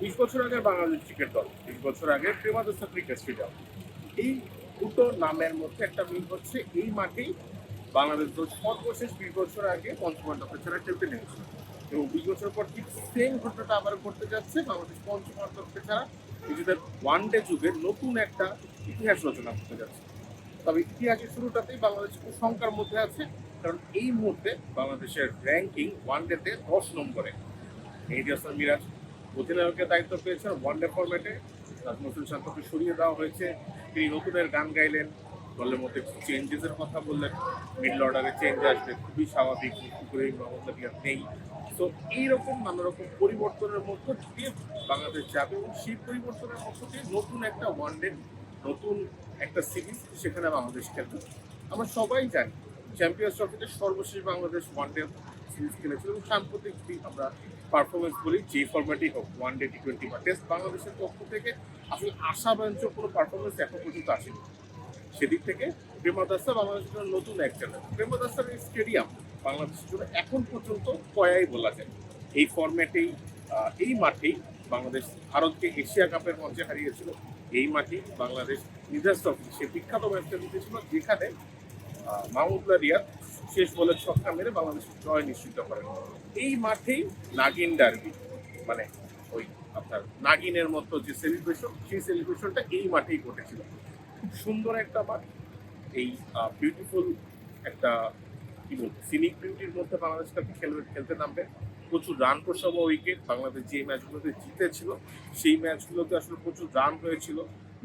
বিশ বছর আগে বাংলাদেশ ক্রিকেট দল, বিশ বছর আগে প্রেমাদস্তা ক্রিকেট স্টেডিয়াম এই দুটো নামের মধ্যে একটা মিল হচ্ছে, এই মাঠেই বাংলাদেশ দল সর্বশেষ বিশ বছর আগে পঞ্চম অফিসারের চ্যাম্পিয়ন হয়েছিল এবং বিশ বছর পর ঠিক সেম ঘটনাটা আবার করতে যাচ্ছে, বাংলাদেশ পঞ্চম ছাড়া নিজেদের ওয়ান ডে যুগের নতুন একটা ইতিহাস রচনা করতে যাচ্ছে। তবে ইতিহাসের শুরুটাতেই বাংলাদেশ শঙ্কার মধ্যে আছে, কারণ এই মুহূর্তে বাংলাদেশের র্যাঙ্কিং ওয়ান ডেতে দশ নম্বরে। মেহেদি হাসান মিরাজ অধিনায়কের দায়িত্ব পেয়েছেন ওয়ান ডে ফরম্যাটে নাজমুল শান্তকে সরিয়ে দেওয়া হয়েছে। তিনি নতুনের গান গাইলেন। দলের মধ্যে চেঞ্জেসের কথা বললেন। মিডল অর্ডারে চেঞ্জ আসবে। খুবই স্বাভাবিক করে মোহাম্মদ নেই। তো এইরকম নানা রকম পরিবর্তনের মধ্য দিয়ে বাংলাদেশ যাবে এবং সেই পরিবর্তনের মধ্য দিয়ে নতুন একটা ওয়ান ডে নতুন একটা সিরিজ সেখানে বাংলাদেশ খেলবে। আমরা সবাই জানি চ্যাম্পিয়ন্স ট্রফিতে সর্বশেষ বাংলাদেশ ওয়ান ডে সিরিজ খেলেছিল এবং সাম্প্রতিক আমরা পারফরমেন্স বলি যে ফরম্যাটই হোক ওয়ান ডে টি টোয়েন্টি বা টেস্ট বাংলাদেশের পক্ষ থেকে আসলে আশাব্যঞ্জক কোনো পারফরমেন্স এখন পর্যন্ত আসেনি। সেদিক থেকে প্রেমাদাসা বাংলাদেশের জন্য নতুন এক চ্যানেল প্রেমাদাসার এই স্টেডিয়াম বাংলাদেশের জন্য এখন পর্যন্ত কয়াই বলা যায়। এই ফর্ম্যাটেই এই মাঠেই বাংলাদেশ ভারতকে এশিয়া কাপের মঞ্চে হারিয়েছিল। এই মাঠেই বাংলাদেশ নিজস্ব সে বিখ্যাত ম্যাচটা জিতেছিল যেখানে মাহমুদুল্লাহ রিয়াদ শেষ বলে ছক্কা মেরে বাংলাদেশের জয় নিশ্চিত করেন এই মাঠেই নাগিন ডার্বি মানে ওই আপনার নাগিনের মতো যে সেলিব্রেশন সেই সেলিব্রেশনটা এই মাঠেই ঘটেছিল। খুব সুন্দর একটা মাঠ। এই বিউটিফুল একটা, কি বলব সিনিক বিউটির মধ্যে বাংলাদেশ কাপে খেলবে, খেলতে নামবে। প্রচুর রান প্রসব উইকেট বাংলাদেশ যে ম্যাচগুলোতে জিতেছিল, সেই ম্যাচগুলোতে আসলে প্রচুর রান হয়েছিল।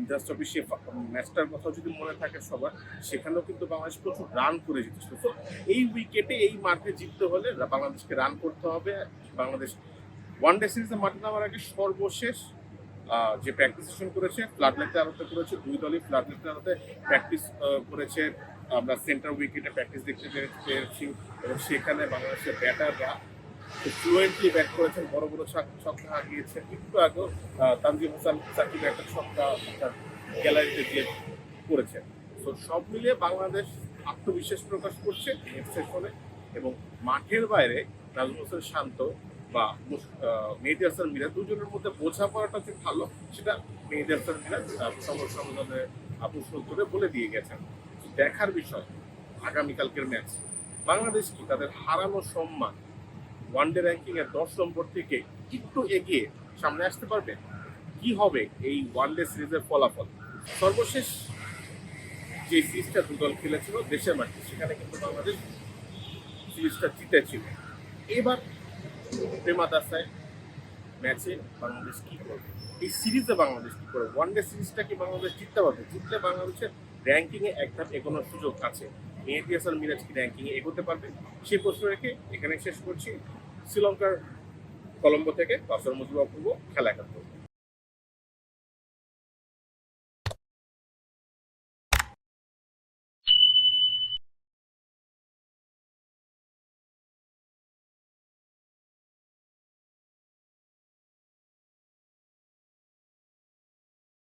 জাস্ট অফিস ম্যাচটার কথা যদি মনে থাকে সবার, সেখানেও কিন্তু বাংলাদেশ প্রচুর রান করে জিতেছিল। তো এই উইকেটে এই মাঠে জিততে হলে বাংলাদেশকে রান করতে হবে। বাংলাদেশ ওয়ান ডে সিরিজে মাঠে নামার আগে সর্বশেষ যে প্র্যাকটিস সেশন করেছে লেকতে আলোতে করেছে, দুই দলই লেকতে আলোতে প্র্যাকটিস করেছে। আমরা সেন্টার উইকেটে প্র্যাকটিস দেখতে পেরেছি এবং সেখানে বাংলাদেশের ব্যাটাররা ফ্লুয়েন্টলি ব্যাট করেছেন বড় বড় ছক্কা হাঁকিয়েছেন একটু আগেও তানজিম হাসান সাকিব একটা ছক্কা গ্যালারিতে দিয়ে করেছেন। তো সব মিলিয়ে বাংলাদেশ আত্মবিশ্বাস প্রকাশ করছে নেক্সট সেশনে এবং মাঠের বাইরে নাজমুল হোসেন শান্ত বা মেহেদি হাসান মিরাজ দুজনের মধ্যে বোঝাপড়াটা যে ভালো সেটা মেহেদি হাসান আহ, সংবাদ সম্মেলনে প্রশ্ন করে বলে দিয়ে গেছেন। দেখার বিষয় আগামীকালকের ম্যাচ। বাংলাদেশ কি তাদের হারানো সম্মান ওয়ানডে র্যাঙ্কিং এর দশ নম্বর থেকে একটু এগিয়ে সামনে আসতে পারবে? কি হবে এই ওয়ানডে সিরিজের ফলাফল? সর্বশেষ যে সিরিজটা দু দল খেলেছিল দেশের মাঠে, সেখানে কিন্তু বাংলাদেশ সিরিজটা জিতেছিল। এবার প্রেমাদাসায় ম্যাচে বাংলাদেশ কি করবে? এই সিরিজে বাংলাদেশ কি করবে? ওয়ানডে সিরিজটা কি বাংলাদেশ জিততে পারবে? জিতলে বাংলাদেশের র্যাঙ্কিংয়ে এক এগোনোর সুযোগ আছে। মেহেদি হাসান মিরাজ কি র্যাঙ্কিংয়ে এগোতে পারবে? সেই প্রশ্ন রেখে এখানে শেষ করছি। শ্রীলঙ্কার কলম্বো থেকে কাসর মুজিব অপূর্ব খেলা একাত্তর।